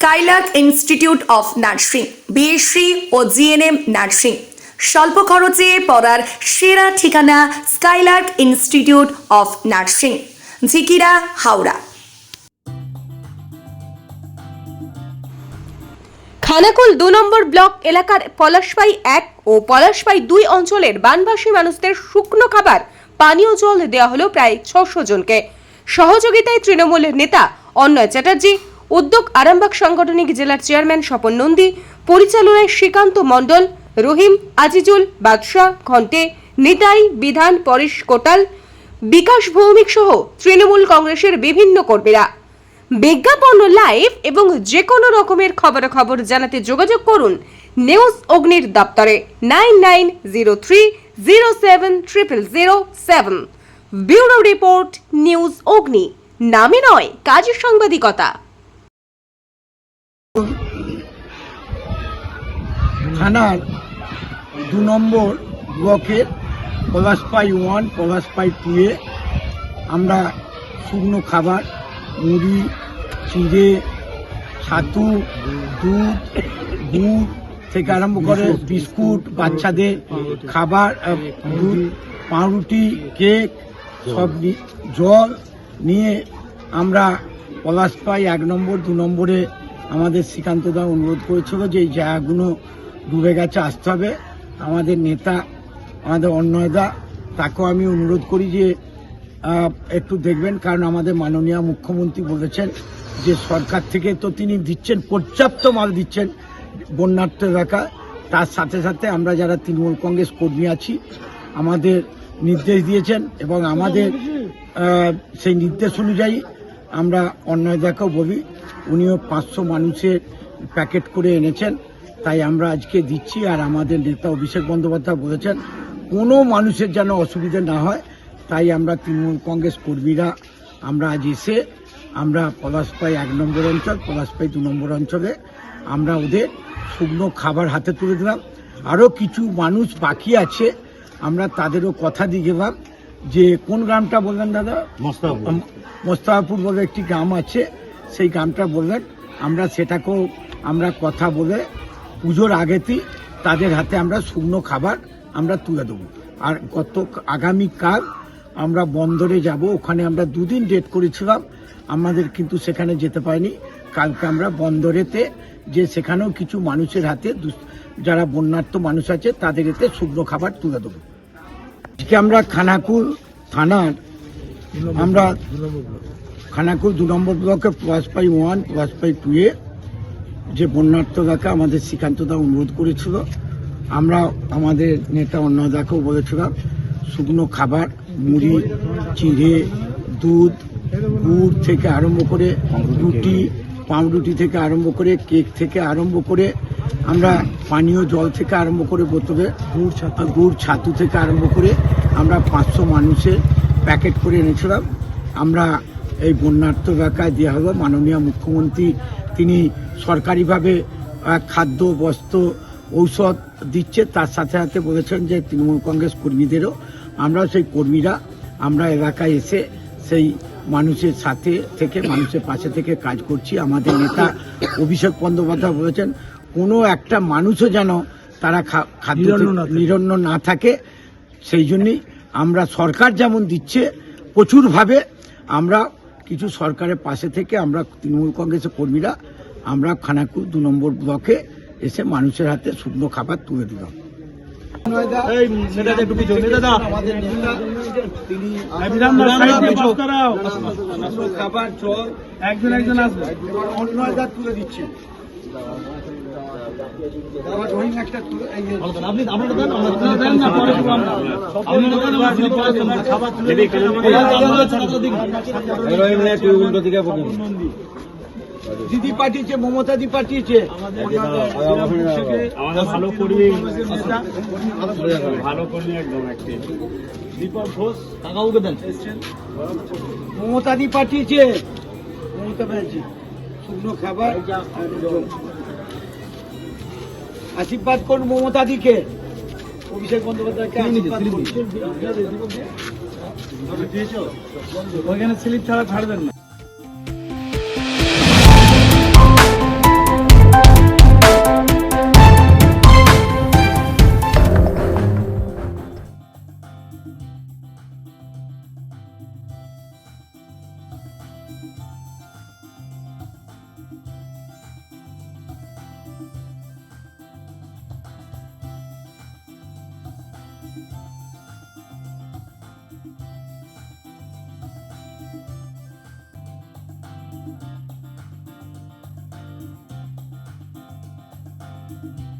Skylark Institute of Nursing BSc O GNM nursing স্বল্প খরচে পড়ার সেরা ঠিকানা Skylark Institute of Nursing Jhikira, Howrah. Khanakul দু নম্বর ব্লক এলাকার পলাশপাই এক ও পলাশপাই দুই অঞ্চলের বানভাসী মানুষদের শুকনো খাবার, পানীয় জল দেওয়া হলো প্রায় ছশো জনকে। সহযোগিতায় তৃণমূলের নেতা অন্নয় চ্যাটার্জি উদ্যোগ আরামবাগ সাংগঠনিক জেলার চেয়ারম্যান স্বপন নন্দী, পরিচালনায় শ্রীকান্ত মণ্ডল, রহিম আজিজুল, বাদশাহ ঘন্টে, নিতাই, বিধান, পরেশ কোটাল, বিকাশ ভৌমিক সহ তৃণমূল কংগ্রেসের বিভিন্ন কর্মীরা। বিজ্ঞাপন লাইভ এবং যে কোনো রকমের খবরাখবর জানাতে যোগাযোগ করুন নিউজ অগ্নির দপ্তরে nine nine zero three zero seven triple zero seven. Bureau report news Agni, নামে নয়, কাজের সাংবাদিকতা। থানার দু নম্বর ব্লকের পলাশপাই ওয়ান পলাশপাই টুয়ে আমরা শুকনো খাবার, মুড়ি, চিড়ে, ছাতু, দুধ দুধ থেকে আরম্ভ করে বিস্কুট, বাচ্চাদের খাবার দুধ, পাউরুটি, কেক, সব জল নিয়ে আমরা পলাশপাই এক নম্বর, দু নম্বরে আমাদের শ্রীকান্তদা অনুরোধ করেছিল যে এই জায়গাগুলো ডুবে গেছে, আসতে হবে। আমাদের নেতা, আমাদের অন্যয়দা তাকেও আমি অনুরোধ করি যে একটু দেখবেন, কারণ আমাদের মাননীয় মুখ্যমন্ত্রী বলেছেন যে সরকার থেকে তো তিনি দিচ্ছেন, পর্যাপ্ত মাল দিচ্ছেন বন্যার্থ এলাকা। তার সাথে সাথে আমরা যারা তৃণমূল কংগ্রেস কর্মী আছি, আমাদের নির্দেশ দিয়েছেন এবং আমাদের সেই নির্দেশ অনুযায়ী আমরা অন্যদাকেও বলি, উনিও পাঁচশো মানুষের প্যাকেট করে এনেছেন। তাই আমরা আজকে দিচ্ছি আর আমাদের নেতা অভিষেক বন্দ্যোপাধ্যায় বলেছেন, কোনো মানুষের যেন অসুবিধা না হয়। তাই আমরা তৃণমূল কংগ্রেস কর্মীরা, আমরা আজ এসে আমরা পলাশপাই এক নম্বর অঞ্চল, পলাশপাই দু নম্বর অঞ্চলে আমরা ওদের শুকনো খাবার হাতে তুলে দিলাম। আরও কিছু মানুষ বাকি আছে, আমরা তাদেরও কথা দিয়ে গেলাম। যে কোন গ্রামটা বললেন দাদা? মোস্তাফাপুর। বলে একটি গ্রাম আছে সেই গ্রামটা বললেন। আমরা সেটাকেও আমরা কথা বলে পুজোর আগেতেই তাদের হাতে আমরা শুকনো খাবার আমরা তুলে দেবো। আর গত আগামীকাল আমরা বন্দরে যাব ওখানে আমরা দুদিন ডেট করেছিলাম আমাদের কিন্তু সেখানে যেতে পারিনি। কালকে আমরা বন্দরেতে যে সেখানেও কিছু মানুষের হাতে যারা বন্যার্থ মানুষ আছে তাদের এতে শুকনো খাবার তুলে দেবো। আজকে আমরা খানাকুল থানার, আমরা খানাকুল দু নম্বর ব্লকে পাই ওয়ান পাই টুয়ে যে বন্যার্থ আমাদের শ্রীকান্তদা অনুরোধ করেছিল। আমরা আমাদের নেতা অন্নদাকেও বলেছিলাম, শুকনো খাবার, মুড়ি, চিড়ে, দুধ, গুড় থেকে আরম্ভ করে রুটি, পাউরুটি থেকে আরম্ভ করে কেক থেকে আরম্ভ করে আমরা পানীয় জল থেকে আরম্ভ করে বোতলে গুড় ছাতু। গুড় ছাতু থেকে আরম্ভ করে আমরা পাঁচশো মানুষের প্যাকেট করে এনেছিলাম। আমরা এই বন্যার্থ এলাকায় দেওয়া হলো। মাননীয় মুখ্যমন্ত্রী তিনি সরকারিভাবে খাদ্য বস্ত্র ঔষধ দিচ্ছে। তার সাথে সাথে বলেছেন যে তৃণমূল কংগ্রেস কর্মীদেরও আমরা সেই কর্মীরা আমরা এলাকায় এসে সেই মানুষের সাথে থেকে মানুষের পাশে থেকে কাজ করছি। আমাদের নেতা অভিষেক বন্দ্যোপাধ্যায় বলেছেন কোনো একটা মানুষও যেন তারা খাদ্য নিরন্ন না থাকে। সেই জন্যই আমরা সরকার যেমন দিচ্ছে প্রচুরভাবে আমরা কিছু সরকারের পাশে থেকে আমরা তৃণমূল কংগ্রেসের কর্মীরা আমরা খানাকুল দু নম্বর ব্লকে এসে মানুষের হাতে শুকনো খাবার তুলে দিলাম। খাবার জল একজন একজন আসবে। অন্যদা তুলে দিচ্ছে। দিদি পাঠিয়েছে, মমতা দি পাঠিয়েছে ভালো ভালো একদম দীপক ঘোষ কাকাউকে দেন মমতা দি পাঠিয়েছে মমতা ব্যানার্জি, শুকনো খাবার। আশীর্বাদ করুন মমতা দিকে। অভিষেক বন্দ্যোপাধ্যায়কে আশীর্বাদ করুন। ওইখানে স্লিপ ছাড়া ছাড়বেন না। না